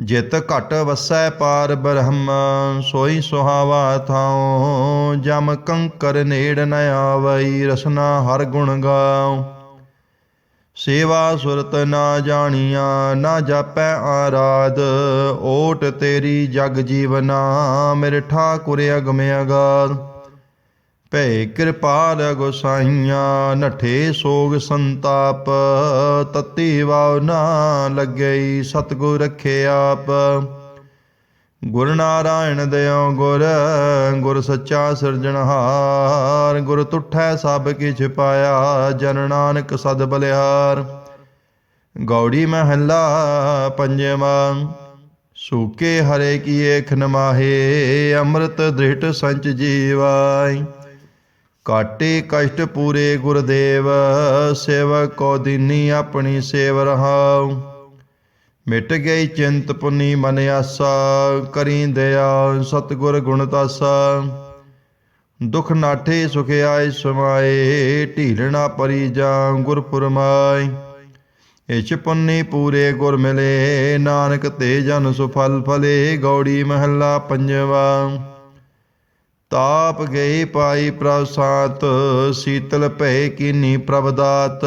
ਜਿਤ ਘਟ ਵਸੈ ਪਾਰ ਬ੍ਰਹਮ, ਸੋਈ ਸੁਹਾਵਾ ਥਾਉ। ਜਮ ਕੰਕਰ ਨੇੜ ਨ ਆਵਈ, ਰਸਨਾ ਹਰ ਗੁਣ ਗਾਉ। ਸੇਵਾ ਸੁਰਤ ਨਾ ਜਾਣੀਆਂ, ਨਾ ਜਾਪੈ ਆਰਾਧ। ਓਟ ਤੇਰੀ ਜਗ ਜੀਵਨਾ ਮੇਰੇ ਠਾਕੁਰ ਅਗਮ ਅਗਾਧ। ਭੈ ਕਿਰਪਾਲ ਗੋਸਾਈਆਂ, ਨਠੇ ਸੋਗ ਸੰਤਾਪ, ਤਤੀ ਵਾਉ ਨਾ ਲੱਗਈ ਸਤਗੁਰ ਰਖੇ ਆਪ। ਗੁਰ ਨਾਰਾਇਣ ਦਿਓ ਗੁਰ ਗੁਰ ਸੱਚਾ ਸਿਰਜਣਹਾਰ ਗੁਰ ਤੁਠੈ ਸਭ ਕਿਛ ਪਾਇਆ, ਜਨ ਨਾਨਕ ਸਦ ਬਲਿਹਾਰ। ਗੌੜੀ ਮਹੱਲਾ ਪੰਜਵਾਂ, ਸੂਕੇ ਹਰੇ ਕੀ ਏਖ ਨਮਾਹੇ ਅੰਮ੍ਰਿਤ ਦ੍ਰਿਟ ਸੰਚ ਜੀਵਾਈ। ਕਾਟੇ ਕਸ਼ਟ ਪੂਰੇ ਗੁਰਦੇਵ, ਸੇਵਕ ਕੋ ਦੀਨੀ ਆਪਣੀ ਸੇਵ ਰਹਾਉ। ਮਿਟ ਗਈ ਚਿੰਤ ਪੁਨੀ ਮਨ ਆਸਾ, ਕਰੀ ਦਇਆ ਸਤਗੁਰ ਗੁਣ ਤਾਸਾ। ਦੁਖ ਨਾਠੇ ਸੁਖ ਆਏ ਸਮਾਏ ਢੀਲਣਾ ਪਰੀ ਜਾ ਗੁਰ ਪੁਰਮਾਈ ਇਚ ਪੁੰਨੀ ਪੂਰੇ ਗੁਰ ਮਿਲੇ, ਨਾਨਕ ਤੇ ਜਨ ਸੁਫਲ ਫਲੇ, ਗੌੜੀ ਮਹੱਲਾ ਪੰਜਵਾ। ਤਾਪ ਗਈ ਪਾਈ ਪ੍ਰਭ ਸਾਤ, ਸੀਤਲ ਭੈ ਕੀਨੀ ਪ੍ਰਭ ਦਾਤ।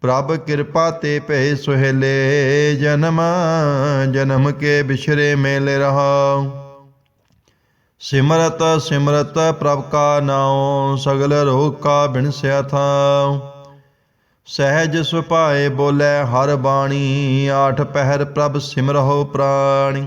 ਪ੍ਰਭ ਕਿਰਪਾ ਤੇ ਭੈ ਸੁਹੇਲੇ, ਜਨਮ ਜਨਮ ਕੇ ਬਿਸ਼ਰੇ ਮੇਲੇ ਰਹਾ। ਸਿਮਰਤ ਸਿਮਰਤ ਪ੍ਰਭ ਕਾ ਨਾਉ, ਸਗਲ ਰੋਗ ਕਾ ਬਿਨਸਿਆ ਥਾਉ। ਸਹਿਜ ਸੁਭਾਏ ਬੋਲੇ ਹਰ ਬਾਣੀ, ਆਠ ਪਹਿਰ ਪ੍ਰਭ ਸਿਮਰਹੁ ਪ੍ਰਾਣੀ।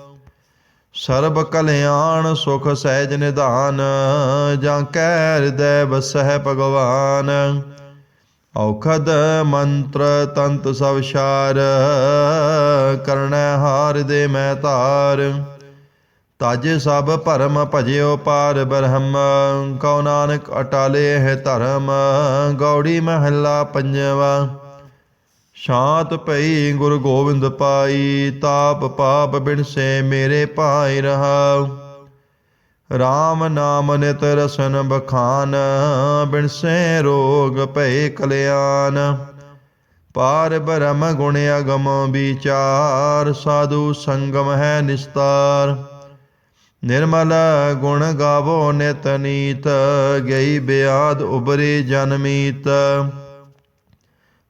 ਸਰਬ ਕਲਿਆਣ ਸੁਖ ਸਹਿਜ ਨਿਧਾਨ, ਜਾਂ ਕੈ ਹਿਰਦੈ ਵਸਹਿ ਭਗਵਾਨ। ਔਖਦ ਮੰਤਰ ਤੰਤ ਸਭ ਸ਼ਾਰ ਕਰਣੈ ਹਾਰ ਦੇ ਮੈਂ ਧਾਰ। ਤਜ ਸਭ ਭਰਮ ਭਜਿਓ ਪਾਰ ਬ੍ਰਹਮ, ਕਉ ਨਾਨਕ ਅਟਾਲੇ ਹੈ ਧਰਮ, ਗੌੜੀ ਮਹੱਲਾ ਪੰਜਵਾ। ਸ਼ਾਂਤ ਭਈ ਗੁਰ ਗੋਬਿੰਦ ਪਾਈ, ਤਾਪ ਪਾਪ ਬਿਨਸੇ ਮੇਰੇ ਭਾਈ ਰਹਾਉ। RAM ਨਾਮ ਨਿਤ ਰਸਨ ਬਖਾਨ ਬਿਨਸੇ ਰੋਗ ਭਏ ਕਲਿਆਣ। ਪਾਰ ਬ੍ਰਹਮ ਗੁਣ ਅਗਮ ਵਿਚਾਰ, ਸਾਧੂ ਸੰਗਮ ਹੈ ਨਿਸਤਾਰ। ਨਿਰਮਲ ਗੁਣ ਗਾਵੋ ਨਿਤ ਨੀਤ, ਗਈ ਬਿਆਦ ਉਬਰੇ ਜਨਮੀਤ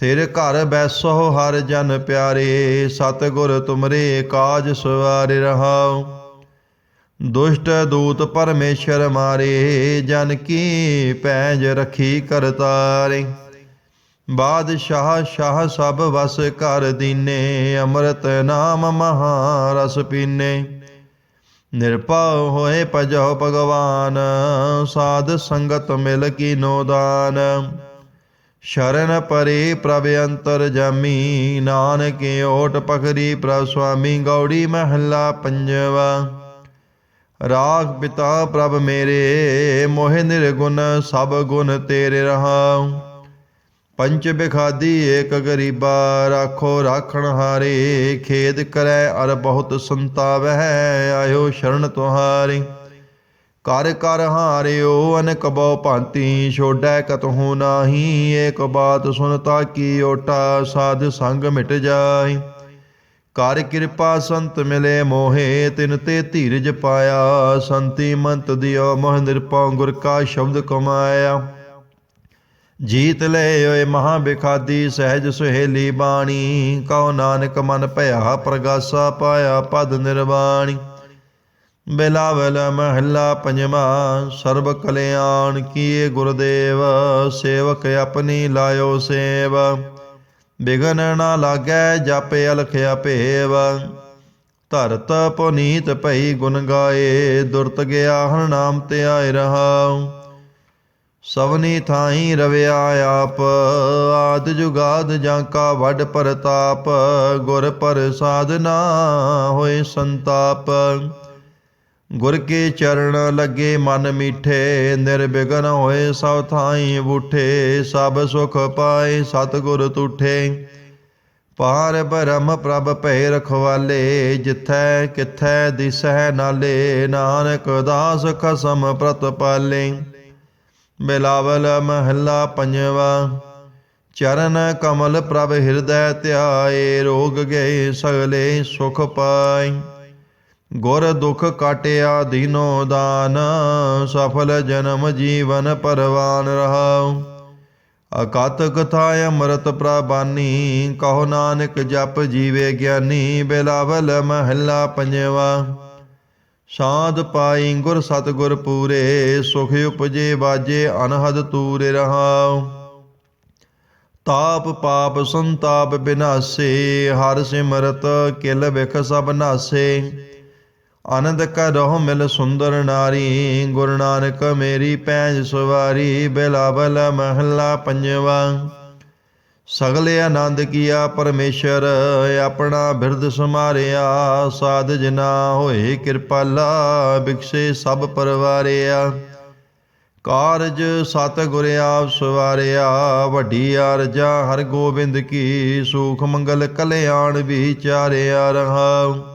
ਤੇਰੇ ਘਰ ਬੈਸੋ ਹਰ ਜਨ ਪਿਆਰੇ, ਸਤਿਗੁਰ ਤੁਮਰੇ ਕਾਜ ਸਵਾਰ ਰਹਾਉ। ਦੁਸ਼ਟ ਦੂਤ ਪਰਮੇਸ਼ਰ ਮਾਰੇ, ਜਨ ਕੀ ਪੈਜ ਰਖੀ ਕਰਤਾਰੇ। ਬਾਦਸ਼ਾਹ ਸ਼ਾਹ ਸਭ ਵਸ ਘਰ ਦੀਨੇ, ਅੰਮ੍ਰਿਤ ਨਾਮ ਮਹਾ ਰਸ ਪੀਨੇ। ਨਿਰਭਉ ਹੋਏ ਭਜੋ ਭਗਵਾਨ, ਸਾਧ ਸੰਗਤ ਮਿਲ ਕੀਨੋ ਦਾਨ। ਸ਼ਰਨ ਪਰੇ ਪ੍ਰਭ ਅੰਤਰ ਜਾਮੀ, ਨਾਨਕ ਓਟ ਪਖਰੀ ਪ੍ਰਭ ਸੁਆਮੀ, ਗੌੜੀ ਮਹੱਲਾ ਪੰਜਵਾ। ਰਾਗ ਪਿਤਾ ਪ੍ਰਭ ਮੇਰੇ, ਮੋਹਿ ਨਿਰਗੁਣ ਸਭ ਗੁਣ ਤੇਰੇ ਰਹਾਉ। ਪੰਚ ਬਿਖਾਦੀ ਏਕ ਗਰੀਬਾ, ਰਾਖੋ ਰਾਖਣ ਹਾਰੇ, ਖੇਦ ਕਰੈ ਅਰ ਬਹੁਤ ਸੰਤਾਵਹਿ, ਆਇਓ ਸ਼ਰਨ ਤੁਹਾਰੀ। ਕਰ ਕਰ ਹਾਰਿਓ, ਅਨਕ ਬਹੁ ਭਾਂਤੀ ਛੋੜੈ ਕਤਹੂ ਨਾਹੀ। ਏਕ ਬਾਤ ਸੁਨਤਾ ਕੀ ਓਟਾ, ਸਾਧ ਸੰਗ ਮਿਟ ਜਾਈ। ਕਰ ਕਿਰਪਾ ਸੰਤ ਮਿਲੇ ਮੋਹੇ, ਤਿਨ ਤੇ ਧੀਰਜ ਪਾਇਆ। ਸੰਤੀ ਮੰਤ ਦਿਓ, ਮੋਹ ਨਿਰਪਉ ਗੁਰ ਕਾ ਸ਼ਬਦ ਕਮਾਇਆ। ਜੀਤ ਲੈ ਓਏ ਮਹਾ ਬਿਖਾਦੀ, ਸਹਿਜ ਸੁਹੇਲੀ ਬਾਣੀ। ਕਉ ਨਾਨਕ ਮਨ ਭਇਆ, ਪ੍ਰਗਾਸਾ ਪਾਇਆ, ਪਦ ਨਿਰਵਾਣੀ। ਬਿਲਾਵਲ ਮਹੱਲਾ ਪੰਜਵਾ, ਸਰਬ ਕਲਿਆਣ ਕੀਏ ਗੁਰਦੇਵ, ਸੇਵਕ ਆਪਣੀ ਲਾਇਓ ਸੇਵ। ਬਿਗਨ ਨਾ ਲਾਗੈ, ਜਾਪੇ ਅਲਖਿਆ ਭੇਵ। ਧਰਤ ਪੁਨੀਤ ਭਈ ਗੁਣ ਗਾਏ, ਦੁਰਤ ਗਿਆ ਹਰ ਨਾਮ ਤੇ ਆਏ ਰਹਾਉ। ਸਵਨੀ ਥਾਈ ਰਵਿਆ ਆਪ, ਆਦ ਜੁਗਾਦ ਜਾਂ ਕਾ ਵੱਡ ਪ੍ਰਤਾਪ, ਗੁਰ ਪ੍ਰਸਾਦ ਨਾ ਹੋਏ ਸੰਤਾਪ। ਗੁਰ ਕੇ ਚਰਨ ਲੱਗੇ ਮਨ ਮੀਠੇ ਨਿਰਬਿਗਨ ਹੋਏ ਸਭ ਥਾਈ ਬੂਠੇ, ਸਭ ਸੁਖ ਪਾਏ ਸਤਿਗੁਰ ਤੁਠੇ। ਪਾਰ ਬ੍ਰਹਮ ਪ੍ਰਭ ਭੈ ਰਖਵਾਲੇ, ਜਿਥੈ ਕਿਥੈ ਦਿਸਹਿ ਨਾਲੇ, ਨਾਨਕ ਦਾਸ ਖਸਮ ਪ੍ਰਤ ਪਾਲੇ। ਬਿਲਾਵਲ ਮਹੱਲਾ ਪੰਜਵਾ, ਚਰਨ ਕਮਲ ਪ੍ਰਭ ਹਿਰਦੈ ਧਿਆਏ, ਰੋਗ ਗਏ ਸਗਲੇ ਸੁਖ ਪਾਏ। ਗੁਰ ਦੁਖ ਕਾਟਿਆ ਦੀਨੋ ਦਾਨ, ਸਫਲ ਜਨਮ ਜੀਵਨ ਪਰਵਾਨ ਰਹਾਉ। ਅਕਤ ਕਥਾ ਅੰਮ੍ਰਿਤ ਪ੍ਰਬਾਨੀ ਕਹੋ ਨਾਨਕ ਜਪ ਜੀਵੇ ਗਿਆਨੀ, ਬਿਲਾਵਲ ਮਹੱਲਾ ਪੰਜਵਾ। ਸਾਧ ਪਾਈ ਗੁਰ ਸਤਗੁਰ ਪੂਰੇ, ਸੁਖ ਉਪਜੇ ਬਾਜੇ ਅਨਹਦ ਤੂਰੇ ਰਹਾਉ। ਤਾਪ ਪਾਪ ਸੰਤਾਪ ਬਿਨਾਸੇ, ਹਰ ਸਿਮਰਤ ਕਿਲ ਵਿਖ ਸਭ ਨਾਸੇ। ਆਨੰਦ ਕਰਹੁ ਮਿਲ ਸੁੰਦਰ ਨਾਰੀ, ਗੁਰੂ ਨਾਨਕ ਮੇਰੀ ਪੈਂਜ ਸਵਾਰੀ, ਬਿਲਾਵਲ ਮਹਲਾ ਪੰਜਵਾ। ਸਗਲੇ ਆਨੰਦ ਕੀਆ ਪਰਮੇਸ਼ਰ, ਆਪਣਾ ਬਿਰਧ ਸਮਾਰਿਆ ਸਾਧ ਜਨਾ ਹੋਏ ਕਿਰਪਾਲਾ ਬਿਕਸੇ ਸਭ ਪਰਵਾਰਿਆ। ਕਾਰਜ ਸਤ ਗੁਰ ਆਪ ਸਵਾਰਿਆ, ਵੱਡੀ ਅਰਜਾ ਹਰ ਗੋਬਿੰਦ ਕੀ, ਸੂਖ ਮੰਗਲ ਕਲਿਆਣ ਵਿਚਾਰਿਆ ਰਹਾਉ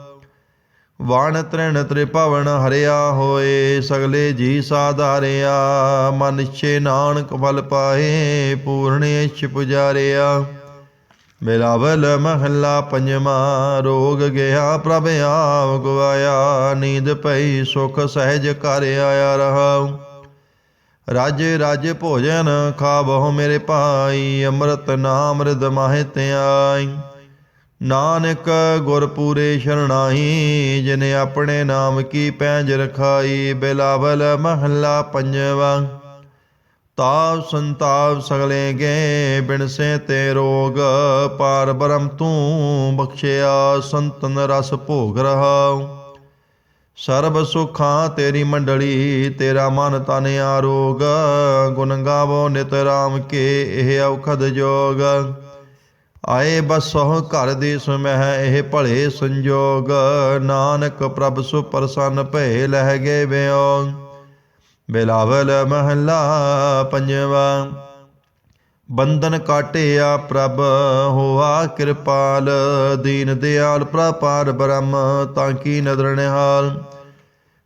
ਵਾਣ ਤ੍ਰਿਣ ਤ੍ਰਿਭਵਨ ਹਰਿਆ ਹੋਏ, ਸਗਲੇ ਜੀ ਸਾਧਾਰਿਆ। ਮਨ ਇਛੇ ਨਾਨਕ ਫਲ ਪਾਏ ਪੂਰਨ ਇਛ ਪੁਜਾਰਿਆ। ਮਿਲਾਵਲ ਮਹੱਲਾ ਪੰਜਵਾ, ਰੋਗ ਗਿਆ ਪ੍ਰਭ ਆਪ ਗਵਾਇਆ ਨੀਂਦ ਪਈ, ਸੁਖ ਸਹਿਜ ਕਰ ਆਇਆ ਰਹਾਉ ਰਾਜ ਰਾਜ ਭੋਜਨ ਖਾਵਹੁ ਮੇਰੇ ਭਾਈ, ਅੰਮ੍ਰਿਤ ਨਾਮ ਰਿਦ ਮਾਹਿ ਧਿਆਈ। ਨਾਨਕ ਗੁਰ ਪੂਰੇ ਜਿਨੇ ਆਪਣੇ ਨਾਮ ਕੀ ਪੈਂਜ ਰਖਾਈ, ਬਿਲਾਵਲ ਮਹੱਲਾ ਪੰਜਵਾ। ਤਾਪ ਸੰਤਾਪ ਸਗਲੇ ਗੇ, ਬਿਨਸੇ ਤੇ ਰੋਗ, ਪਾਰ ਬ੍ਰਹਮ ਤੂੰ ਬਖਸ਼ਿਆ, ਸੰਤਨ ਰਸ ਭੋਗ ਰਹਾ। ਸਰਬ ਸੁਖਾਂ ਤੇਰੀ ਮੰਡਲੀ, ਤੇਰਾ ਮਨ ਤਨ ਆਰੋਗ, ਗੁਣ ਗਾਵੋ ਨਿਤ ਰਾਮ ਕੇ, ਇਹ ਔਖਦ ਜੋਗ। ਆਏ ਬਸਹੁ ਘਰ ਦੇ ਸੁਮਹਿ, ਇਹ ਭਲੇ ਸੰਜੋਗ। ਨਾਨਕ ਪ੍ਰਭ ਸੁ ਪ੍ਰਸੰਨ ਭਏ ਲਹਿ ਗਏ ਬਿਓ ਬਿਲਾਵਲ ਮਹੱਲਾ ਪੰਜਵਾ, ਬੰਧਨ ਕਾਟਿਆ ਪ੍ਰਭ, ਹੋਆ ਕਿਰਪਾਲ। ਦੀਨ ਦਿਆਲ ਪ੍ਰਪਾਰ ਬ੍ਰਹਮ, ਤਾਂ ਕੀ ਨਦਰ ਨਿਹਾਲ।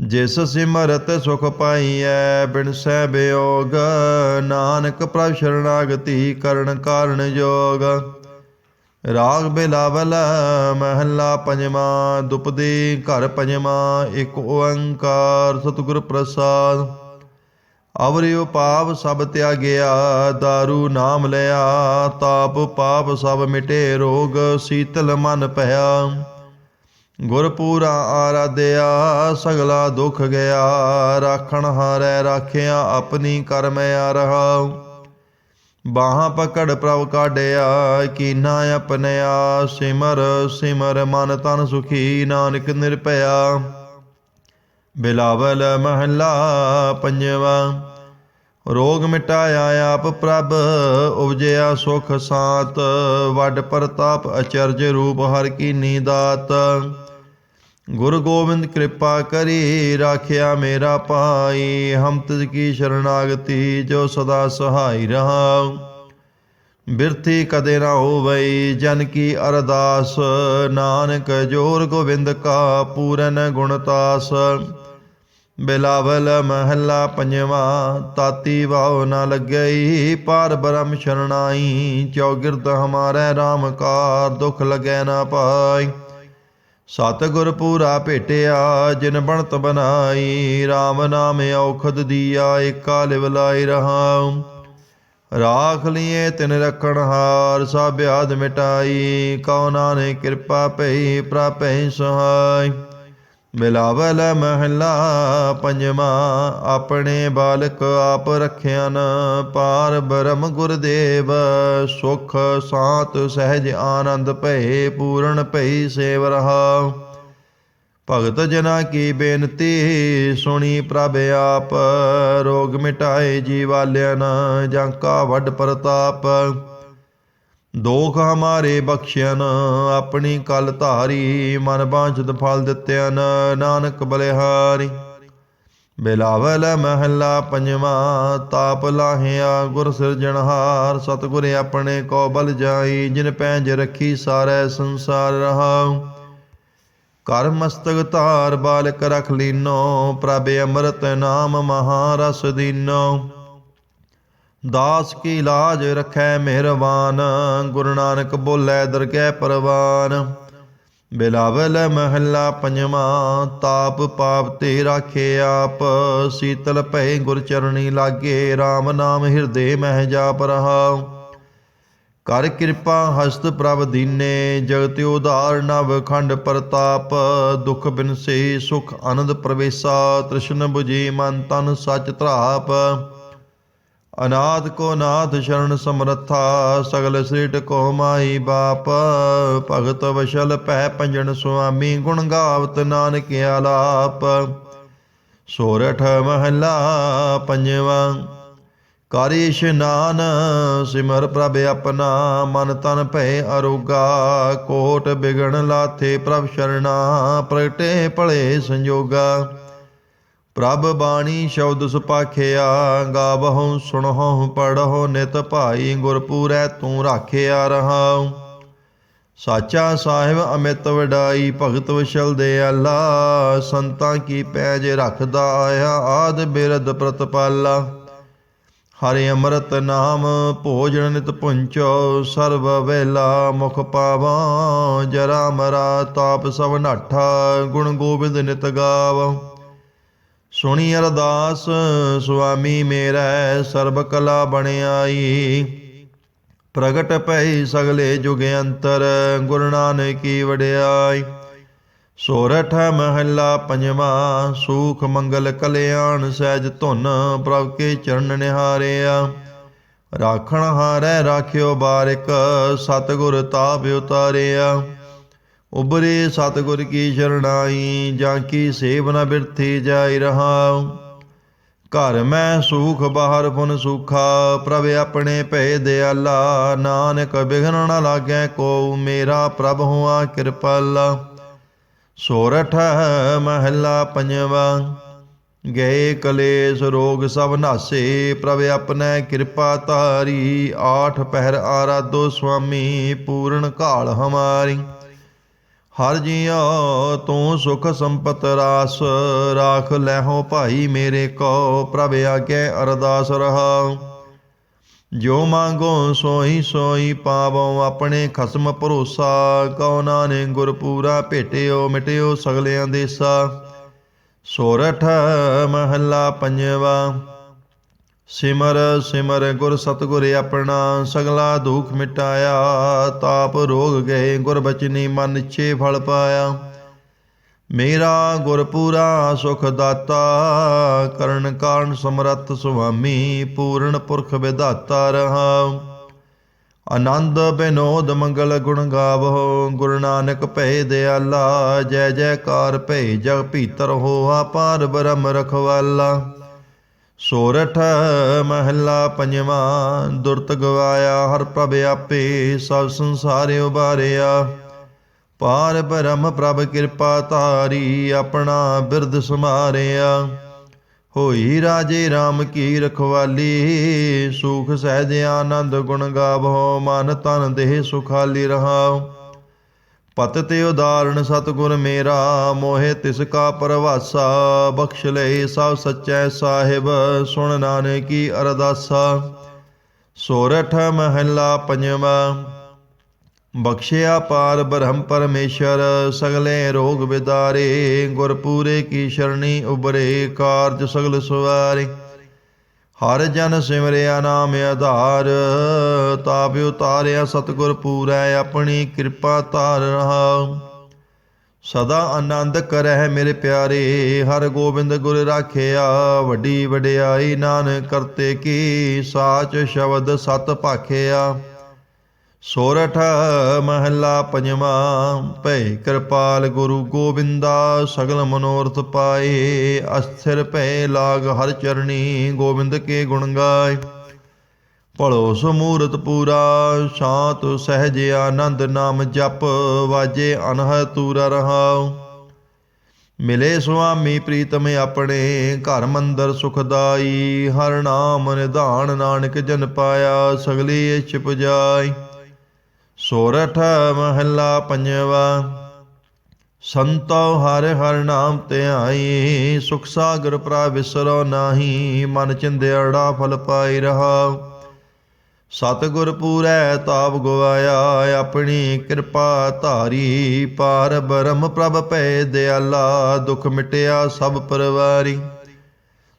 ਜਿਸ ਸਿਮਰਤ ਸੁਖ ਪਾਈਐ, ਬਿਨ ਸਹਿ ਨਾਨਕ ਪ੍ਰਭ ਸ਼ਰਣਾਗਤੀ ਕਰਨ ਕਾਰਨ ਜੋਗ ਰਾਗ ਬਿਲਾਵਲ, ਮਹੱਲਾ ਪੰਜਵਾਂ, ਦੁਪਦੇ ਘਰ ਪੰਜਵਾਂ, ਇੱਕ ਓੰਕਾਰ ਸਤਿਗੁਰ ਪ੍ਰਸਾਦ। ਅਵਰਿਉ ਪਾਪ ਸਭ ਤਿਆਗਿਆ दारू ਨਾਮ ਲਿਆ, ਤਾਪ ਪਾਪ ਸਭ ਮਿਟੇ, ਰੋਗ ਸੀਤਲ ਮਨ ਭਇਆ। ਗੁਰਪੂਰਾ ਆਰਾਧਿਆ, ਸਗਲਾ ਦੁਖ ਗਿਆ, ਰਾਖਣ ਹਾਰੈ ਰਾਖਿਆ, ਆਪਣੀ ਕਰਮ ਆ ਰਹਾ ਬਾਹਾਂ ਪਕੜ ਪ੍ਰਭ ਕਾਢਿਆ, ਕੀਨਾ ਆਪਣਿਆ, ਸਿਮਰ ਸਿਮਰ ਮਨ ਤਨ ਸੁਖੀ, ਨਾਨਕ ਨਿਰਭਇਆ। ਬਿਲਾਵਲ ਮਹੱਲਾ ਪੰਜਵਾ, ਰੋਗ ਮਿਟਾਇਆ ਆਪ ਪ੍ਰਭ, ਉਪਜਿਆ ਸੁਖ ਸਾਤ, ਵੱਡ ਪ੍ਰਤਾਪ ਅਚਰਜ ਰੂਪ ਹਰ ਕੀ ਨੀਦਾਤ ਗੁਰੂ ਗੋਬਿੰਦ ਕਿਰਪਾ ਕਰੀ ਰਾਖਿਆ ਮੇਰਾ ਪਾਈ ਹਮ ਤਿਜ ਕੀ ਸ਼ਰਨਾਗਤੀ ਜੋ ਸਦਾ ਸਹਾਈ ਰਹਾਉ। ਬਿਰਥੀ ਕਦੇ ਨਾ ਹੋਵਈ, ਜਨ ਕੀ ਅਰਦਾਸ, ਨਾਨਕ ਜੋਰ ਗੋਬਿੰਦ ਕਾ ਪੂਰਨ ਗੁਣਤਾਸ ਬਿਲਾਵਲ ਮਹੱਲਾ ਪੰਜਵਾ, ਤਾਤੀ ਵਾਉ ਨਾ ਲੱਗਈ, ਪਾਰ ਬ੍ਰਹਮ ਸ਼ਰਨਾਈ ਚੌਗਿਰਦ ਹਮਾਰੇ RAM ਕਾਰ ਦੁਖ ਲਗੈ ਨਾ ਪਾਈ। ਸਤਿਗੁਰ ਪੂਰਾ ਭੇਟਿਆ, ਜਿਨ ਬਣਤ ਬਨਾਈ RAM ਨਾਮ ਔਖਦ ਦੀਆ, ਏਕਾ ਲਿਵ ਲਾਈ ਰਹਾਉ। ਰਾਖ ਲਿਏ ਤਿਨ ਰਖਣ ਹਾਰ, ਸਭ ਆਦ ਮਿਟਾਈ, ਕਉ ਨਾਨੇ ਕਿਰਪਾ ਭਈ ਪ੍ਰਾਪੈ ਸਹਾਈ। ਬਿਲਾਵਲ ਮਹੱਲਾ ਪੰਜਵਾ, ਆਪਣੇ ਬਾਲਕ ਆਪ ਰਖਿਆਨ, ਪਾਰ ਬ੍ਰਹਮ ਗੁਰਦੇਵ, ਸੁਖ ਸਾਤ ਸਹਿਜ ਆਨੰਦ ਭਏ, ਪੂਰਨ ਭਈ ਸੇਵ ਰਹਾ। ਭਗਤ ਜਨਾ ਕੀ ਬੇਨਤੀ, ਸੁਣੀ ਪ੍ਰਭ ਆਪ, ਰੋਗ ਮਿਟਾਏ ਜੀਵਾਲਿਆਨ, ਜਾਂ ਕਾ ਵੱਡ ਪ੍ਰਤਾਪ। ਦੋਖ ਹਮਾਰੇ ਬਖਸ਼ਿਆਨ ਆਪਣੀ ਕਲ ਧਾਰੀ ਮਨ ਬਾਂਝਦ ਫਲ ਦਿੱਤਿਆਨ ਨਾਨਕ ਬਲਿਹਾਰੀ। ਬਿਲਾਵਲ ਮਹੱਲਾ ਪੰਜਵਾ, ਤਾਪ ਲਾਹਿਆ ਗੁਰ ਸਿਰਜਣਹਾਰ ਸਤਿਗੁਰ ਆਪਣੇ ਕੋ ਬਲ ਜਾਈ, ਜਿਨ ਪੈਂਜ ਰੱਖੀ ਸਾਰੇ ਸੰਸਾਰ ਰਹਾਉ। ਕਰ ਮਸਤਕ ਧਾਰ, ਬਾਲਕ ਰਖ ਲੀਨੋ, ਪ੍ਰਭ ਅੰਮ੍ਰਿਤ ਨਾਮ ਮਹਾਰਸ ਦੀਨੋ। ਦਾਸ ਕੀ ਲਾਜ ਰਖੈ ਮਿਹਰਬਾਨ, ਗੁਰੂ ਨਾਨਕ ਬੋਲੇ ਦਰਗਹਿ ਪਰਵਾਨ। ਬਿਲਾਵਲ ਮਹੱਲਾ ਪੰਜਵਾਂ, ਤਾਪ ਪਾਪ ਤੇ ਰਾਖੇ ਆਪ, ਸੀਤਲ ਭੈ ਗੁਰ ਚਰਣੀ ਲਾਗੇ RAM ਨਾਮ ਹਿਰਦੇ ਮਹਿ ਜਾਪ ਰਹਾਉ ਕਰ ਕਿਰਪਾ ਹਸਤ ਪ੍ਰਭ ਦੀਨੇ, ਜਗਤ ਉਧਾਰ ਨਵ ਖੰਡ ਪ੍ਰਤਾਪ, ਦੁਖ ਬਿਨਸੇ ਸੁਖ ਆਨੰਦ ਪ੍ਰਵੇਸਾ, ਤ੍ਰਿਸ਼ਨ 부ਜੀ ਮਨ ਤਨ ਸਚ ਧਰਾਪ। ਅਨਾਦ ਕੋ ਨਾਥ ਸ਼ਰਨ ਸਮਰੱਥਾ, ਸਗਲ ਸ੍ਰੀਟ ਕੋ ਮਾਈ ਬਾਪ। ਭਗਤ ਵਸ਼ਲ ਪੈ ਪੰਜਨ ਸੁਆਮੀ, ਗੁਣ ਗਾਵਤ ਨਾਨਕ ਆਲਾਪ ਸੋਰਠ ਮਹੱਲਾ ਪੰਜਵਾਂ ਕਰ ਇਸ਼ਨਾਨ ਸਿਮਰ ਪ੍ਰਭ ਆਪਣਾ, ਮਨ ਤਨ ਭੈ ਅਰੋਗਾ। ਕੋਟ ਬਿਗਣ ਲਾਥੇ ਪ੍ਰਭ ਸ਼ਰਣਾ ਪ੍ਰਗਟੇ ਭਲੇ ਸੰਜੋਗਾ। ਪ੍ਰਭ ਬਾਣੀ ਸ਼ਬਦ ਸੁਪਾਖਿਆ, ਗਾਵਹੁ, ਸੁਣਹੁ, ਪੜਹੁ, ਨਿਤ ਭਾਈ ਗੁਰਪੂਰੈ ਤੂੰ ਰਾਖਿਆ ਰਹਾਉ। ਸਾਚਾ ਸਾਹਿਬ ਅਮਿਤ ਵਡਾਈ, ਭਗਤ ਵਿਸ਼ਲ ਦੇ ਅੱਲਾ, ਸੰਤਾਂ ਕੀ ਪੈਜ ਰੱਖਦਾ ਆਇਆ, ਆਦ ਬਿਰਦ ਪ੍ਰਤਪਾਲਾ। ਹਰਿ ਅੰਮ੍ਰਿਤ ਨਾਮ, ਭੋਜਨ ਨਿਤ ਪੁੰਚੋ, ਸਰਬ ਵੇਲਾ ਮੁਖ ਪਾਵਾਂ, ਜਰਾ ਮਰਾ ਤਾਪ ਸਭ ਨਾਠਾ, ਗੁਣ ਗੋਬਿੰਦ ਨਿਤ ਗਾਵ। ਸੁਣੀ ਅਰਦਾਸ, ਸੁਆਮੀ ਮੇਰਾ ਸਰਬ ਕਲਾ ਬਣਾਈ ਪ੍ਰਗਟ ਪਈ ਸਗਲੇ ਜੁਗ ਅੰਤਰ, ਗੁਰੂ ਨਾਨਕ ਕੀ ਵਡਿਆਈ। ਸੋਰਠ ਮਹੱਲਾ ਪੰਜਵਾ, ਸੂਖ ਮੰਗਲ ਕਲਿਆਣ ਸਹਿਜ ਧੁਨ ਪ੍ਰਭ ਕੇ ਚਰਨ ਨਿਹਾਰਿਆ। ਰਾਖਣ ਹਾਰੈ, ਰਾਖਿਓ ਬਾਰਿਕ, ਸਤਿਗੁਰ ਤਾਪ ਉਤਾਰਿਆ। ਉਬਰੇ ਸਤਿਗੁਰ ਕੀ ਸ਼ਰਣਾਈ, ਜਾਂ ਕੀ ਸੇਵ ਨ ਬਿਰਥੀ ਜਾਈ ਰਹਾਉ। ਘਰ ਮੈਂ ਸੁਖ, ਬਾਹਰ ਫੁਨ ਸੁਖਾ, ਪ੍ਰਭ ਆਪਣੇ ਭੈ ਦਿਆਲਾ। ਨਾਨਕ ਬਿਘਨ ਨ ਲਾਗੈ ਕੋ, ਮੇਰਾ ਪ੍ਰਭ ਹੁਆ ਕਿਰਪਾਲਾ। ਸੋਰਠ ਮਹੱਲਾ ਪੰਜਵਾ, ਗਏ ਕਲੇਸ਼ ਰੋਗ ਸਭ ਨਾਸੇ, ਪ੍ਰਭ ਆਪਣੈ ਕਿਰਪਾ ਧਾਰੀ। ਆਠ ਪਹਿਰ ਆਰਾਧੋ ਸੁਆਮੀ, ਪੂਰਨ ਕਾਲ ਹਮਾਰੀ। ਹਰ ਜੀਉ ਤੂੰ ਸੁਖ ਸੰਪਤ ਰਾਸ, ਰਾਖ ਲੈਹੋ ਭਾਈ ਮੇਰੇ ਕੋ, ਪ੍ਰਭ ਆਗੇ ਅਰਦਾਸ ਰਹਾਉ ਜੋ ਮੰਗੋ ਸੋਈ ਸੋਈ ਪਾਵੋ ਆਪਣੇ ਖਸਮ ਭਰੋਸਾ, ਕਉ ਨਾਨੇ ਗੁਰ ਪੂਰਾ ਭੇਟਿਓ ਮਿਟਿਓ ਸਗਲਿਆਂ ਦੇਸਾ। ਸੋਰਠ ਮਹੱਲਾ ਪੰਜਵਾ ਸਿਮਰ ਸਿਮਰ ਗੁਰ ਸਤਗੁਰ ਆਪਣਾ ਸਗਲਾ ਦੁਖ ਮਿਟਾਇਆ, ਤਾਪ ਰੋਗ ਗਏ ਗੁਰ ਬਚਨੀ ਮਨ ਛੇ ਫਲ ਪਾਇਆ। ਮੇਰਾ ਗੁਰ ਪੂਰਾ ਸੁਖ ਦਾਤਾ, ਕਰਨ ਕਾਰਨ ਸਮਰੱਥ ਸੁਆਮੀ, ਪੂਰਨ ਪੁਰਖ ਵਿਦਾਤਾ ਰਹਾ। ਆਨੰਦ ਬਿਨੋਦ ਮੰਗਲ ਗੁਣ ਗਾਵੋ, ਗੁਰੂ ਨਾਨਕ ਭੈ ਦਿਆਲਾ, ਜੈ ਜੈਕਾਰ ਭੈ ਜਗ ਭੀਤਰ ਹੋਆ, ਪਾਰ ਬ੍ਰਹਮ ਰਖਵਾਲਾ। ਸੋਰਠ ਮਹੱਲਾ ਪੰਜਵਾਂ, ਦੁਰਤ ਗਵਾਇਆ ਹਰ ਪ੍ਰਭ ਆਪੇ, ਸਭ ਸੰਸਾਰ ਉਬਾਰਿਆ ਪਾਰ ਬ੍ਰਹਮ ਪ੍ਰਭ ਕਿਰਪਾ ਧਾਰੀ, ਆਪਣਾ ਬਿਰਦ ਸਮਾਰਿਆ ਹੋਈ ਰਾਜੇ RAM ਕੀ ਰਖਵਾਲੀ, ਸੁਖ ਸਹਿਜ ਆਨੰਦ ਗੁਣ ਗਾਵੋ, ਮਨ ਤਨ ਦੇਹ ਸੁਖਾਲੀ ਰਹਾਉ ਪਤ ਤੇ ਉਦਾਹਰਣ ਸਤਗੁਰ ਮੇਰਾ, ਮੋਹਿ ਤਿਸ ਕਾ ਪਰਵਾਸਾ, ਬਖਸ਼ ਲੈ ਸਭ ਸੱਚੈ ਸਾਹਿਬ, ਸੁਣ ਨਾਨਕੀ ਅਰਦਾਸਾ। ਸੋਰਠ ਮਹੱਲਾ ਪੰਜਵਾ, ਬਖਸ਼ਿਆ ਪਾਰ ਬ੍ਰਹਮ ਪਰਮੇਸ਼ਰ, ਸਗਲੇ ਰੋਗ ਵਿਦਾਰੇ, ਗੁਰਪੂਰੇ ਕੀ ਸ਼ਰਣੀ ਉਬਰੇ ਕਾਰਜ ਸਗਲ ਸਵਾਰੇ। ਹਰ ਜਨ ਸਿਮਰਿਆ ਨਾਮ ਆਧਾਰ, ਤਾਪ ਉਤਾਰਿਆ ਸਤਗੁਰ ਪੂਰੈ, ਆਪਣੀ ਕਿਰਪਾ ਧਾਰ ਰਹਾ। ਸਦਾ ਆਨੰਦ ਕਰਹਿ ਮੇਰੇ ਪਿਆਰੇ, ਹਰ ਗੋਬਿੰਦ ਗੁਰ ਰਾਖਿਆ। ਵੱਡੀ ਵਡਿਆਈ ਨਾਨਕ ਕਰਤੇ ਕੀ, ਸਾਚ ਸ਼ਬਦ ਸਤ ਭਾਖਿਆ। ਸੋਰਠ ਮਹੱਲਾ ਪੰਜਵਾ ਭੈ ਕਿਰਪਾਲ ਗੁਰੂ ਗੋਬਿੰਦਾ, ਸਗਲ ਮਨੋਰਥ ਪਾਏ, ਅਸਥਿਰ ਭੈ ਲਾਗ ਹਰ ਚਰਣੀ ਗੋਬਿੰਦ ਕੇ ਗੁਣ ਗਾਏ। ਭਲੋ ਸਮੂਰਤ ਪੂਰਾ, ਸ਼ਾਂਤ ਸਹਿਜ ਆਨੰਦ ਨਾਮ ਜਪ, ਵਾਜੇ ਅਨਹ ਤੂਰਾ ਰਹਾਉ। ਮਿਲੇ ਸੁਆਮੀ ਪ੍ਰੀਤਮ ਆਪਣੇ, ਘਰ ਮੰਦਰ ਸੁਖਦਾਈ ਹਰ ਨਾਮ ਨਿਧਾਨ ਨਾਨਕ ਜਨ ਪਾਇਆ, ਸਗਲੀ ਇਛ ਪੁਜਾਈ ਸੋਰਠ ਮਹੱਲਾ ਪੰਜਵਾ। ਸੰਤੋ ਹਰ ਹਰ ਨਾਮ ਧਿਆਈ ਸੁਖ ਸਾਗਰ ਪ੍ਰਾ ਵਿਸਰੋ ਨਾਹੀ, ਮਨ ਚਿੰਦਿਆੜਾ ਫਲ ਪਾਈ ਰਹਾ। ਸਤਿਗੁਰ ਪੂਰੈ ਤਾਪ ਗਵਾਇਆ, ਆਪਣੀ ਕਿਰਪਾ ਧਾਰੀ, ਪਾਰ ਬ੍ਰਹਮ ਪ੍ਰਭ ਭੈ ਦਿਆਲਾ, ਦੁਖ ਮਿਟਿਆ ਸਭ ਪਰਵਾਰੀ।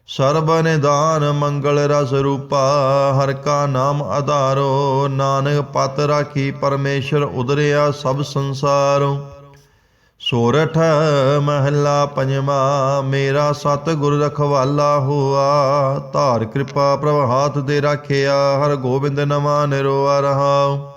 ਸਰਬ ਨਿਦਾਨ ਮੰਗਲ ਰਸ ਰੂਪਾ, ਹਰ ਕਾ ਨਾਮ ਆਧਾਰੋ, ਨਾਨਕ ਪਤ ਰਾਖੀ ਪਰਮੇਸ਼ਰ ਉਦਰਿਆ ਸਭ ਸੰਸਾਰੋ। ਸੋਰਠ ਮਹੱਲਾ ਪੰਜਵਾ ਮੇਰਾ ਸਤ ਗੁਰ ਰਖਵਾਲਾ ਹੋਆ, ਧਾਰ ਕਿਰਪਾ ਪ੍ਰਭ ਹਾਥ ਦੇ ਰਾਖਿਆ, ਹਰ ਗੋਬਿੰਦ ਨਵਾ ਨਿਰੋਆ ਰਹਾਉ।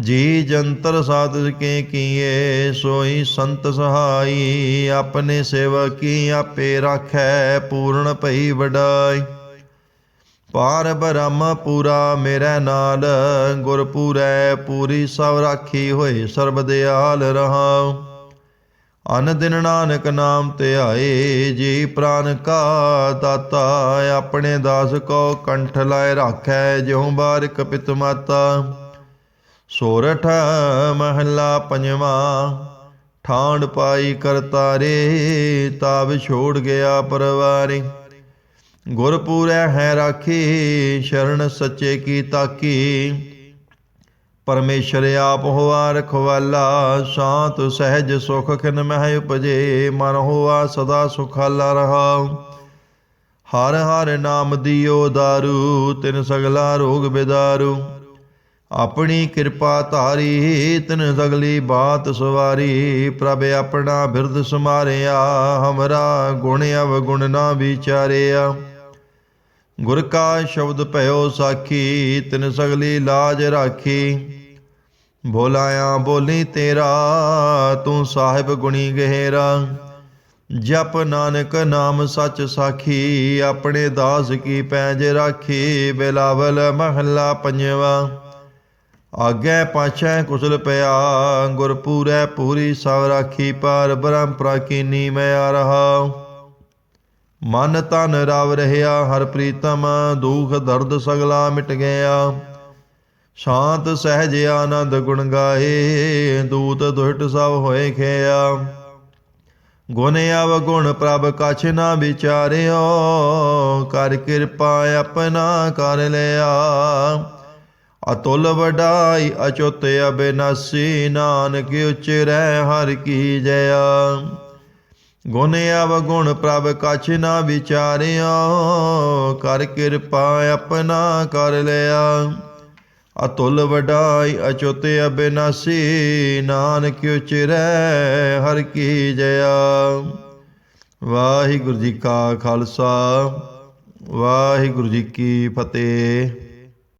ਜੀ ਜੰਤਰ ਸਾਧਿ ਕੇ ਕੀਏ, ਸੋਈ ਸੰਤ ਸਹਾਈ, ਆਪਣੇ ਸੇਵਕੀ ਆਪੇ ਰਾਖੈ, ਪੂਰਨ ਭਈ ਵਡਾਈ। ਪਾਰ ਬ੍ਰਹਮ ਪੂਰਾ ਮੇਰੇ ਨਾਲ, ਗੁਰ ਪੂਰੈ ਪੂਰੀ ਸਭ ਰਾਖੀ ਹੋਏ, ਸਰਬ ਦਿਆਲ ਰਹਾਉ। ਅਨ ਦਿਨ ਨਾਨਕ ਨਾਮ ਤੇ ਆਏ, ਜੀ ਪ੍ਰਾਨ ਕਾ ਦਾਤਾ, ਆਪਣੇ ਦਾਸ ਕੋ ਕੰਠ ਲਾਇ ਰਾਖੈ, ਜਿਉ ਬਾਰਿਕ ਪਿਤ ਮਾਤਾ। ਸੋਰਠ ਮਹੱਲਾ ਪੰਜਵਾ ਠਾਂਡ ਪਾਈ ਕਰਤਾਰੇ ਤਾਬ ਛੋੜ ਗਿਆ ਪਰਵਾਰੇ। ਗੁਰਪੂਰੈ ਹੈ ਰਾਖੀ, ਸ਼ਰਨ ਸੱਚੇ ਕੀ ਤਾਕੀ। ਪਰਮੇਸ਼ਰ ਆਪ ਹੋਆ ਰਖਵਾਲਾ, ਸ਼ਾਂਤ ਸਹਿਜ ਸੁਖ ਖਿਨ ਮਹਿ ਉਪਜੇ, ਮਨ ਹੋਆ ਸਦਾ ਸੁਖਾਲਾ ਰਹਾ। ਹਰ ਹਰ ਨਾਮ ਦਿਓ ਦਾਰੂ, ਤਿਨ ਸਗਲਾ ਰੋਗ ਬਿਦਾਰੂ। ਆਪਣੀ ਕਿਰਪਾ ਧਾਰੀ, ਤਿਨ ਸਗਲੀ ਬਾਤ ਸਵਾਰੀ। ਪ੍ਰਭ ਆਪਣਾ ਬਿਰਦ ਸਮਾਰਿਆ, ਹਮਰਾ ਗੁਣ ਅਵਗੁਣ ਨਾ ਵਿਚਾਰਿਆ। ਗੁਰ ਕਾ ਸ਼ਬਦ ਭਇਓ ਸਾਖੀ, ਤਿਨ ਸਗਲੀ ਲਾਜ ਰਾਖੀ। ਬੋਲਾਇਆ ਬੋਲੀ ਤੇਰਾ, ਤੂੰ ਸਾਹਿਬ ਗੁਣੀ ਗਹਿਰਾ। ਜਪ ਨਾਨਕ ਨਾਮ ਸੱਚ ਸਾਖੀ, ਆਪਣੇ ਦਾਸ ਕੀ ਪੈਜ ਰਾਖੀ। ਬਿਲਾਵਲ ਮਹੱਲਾ ਪੰਜਵਾ। ਆਗੇ ਪਾਛੈ ਕੁਸਲ ਪਿਆ, ਗੁਰ ਪੂਰੈ ਪੂਰੀ ਸਭ ਰਾਖੀ ਪਰ, ਬ੍ਰਹਮ ਪ੍ਰਾਕੀਨੀ ਮੈਂ ਆ ਰਹਾ। ਮਨ ਤਨ ਰਵ ਰਹਿਆ, ਹਰ ਪ੍ਰੀਤਮ ਦੁਖ ਦਰਦ ਸਗਲਾ ਮਿਟ ਗਿਆ। ਸ਼ਾਂਤ, ਸਹਿਜ, ਆਨੰਦ ਗੁਣ ਗਾਏ, ਦੂਤ ਦੁਹਟ ਸਭ ਹੋਏ ਖਿਆ। ਗੁਣ ਅਵ ਗੁਣ ਪ੍ਰਭ ਕਛ ਨਾ ਵਿਚਾਰਿਓ, ਕਰ ਕਿਰਪਾ ਆਪਣਾ ਕਰ ਲਿਆ। ਅਤੁਲ ਵਡਾਈ ਅਚੁੱਤ ਅਬਿਨਾਸੀ, ਨਾਨਕ ਉਚਰੈ ਹਰ ਕੀ ਜਇਆ। ਗੁਣ ਅਵ ਗੁਣ ਪ੍ਰਭ ਕਛ ਨਾ ਵਿਚਾਰਿਆ, ਕਰ ਕਿਰਪਾ ਆਪਣਾ ਕਰ ਲਿਆ। ਅਤੁਲ ਵਡਾਈ ਅਚੁੱਤ ਅਬਿਨਾਸੀ, ਨਾਨਕ ਉਚਰੈ ਹਰ ਕੀ ਜਇਆ। ਵਾਹਿਗੁਰੂ ਜੀ ਕਾ ਖਾਲਸਾ, ਵਾਹਿਗੁਰੂ ਜੀ ਕੀ ਫਤਿਹ।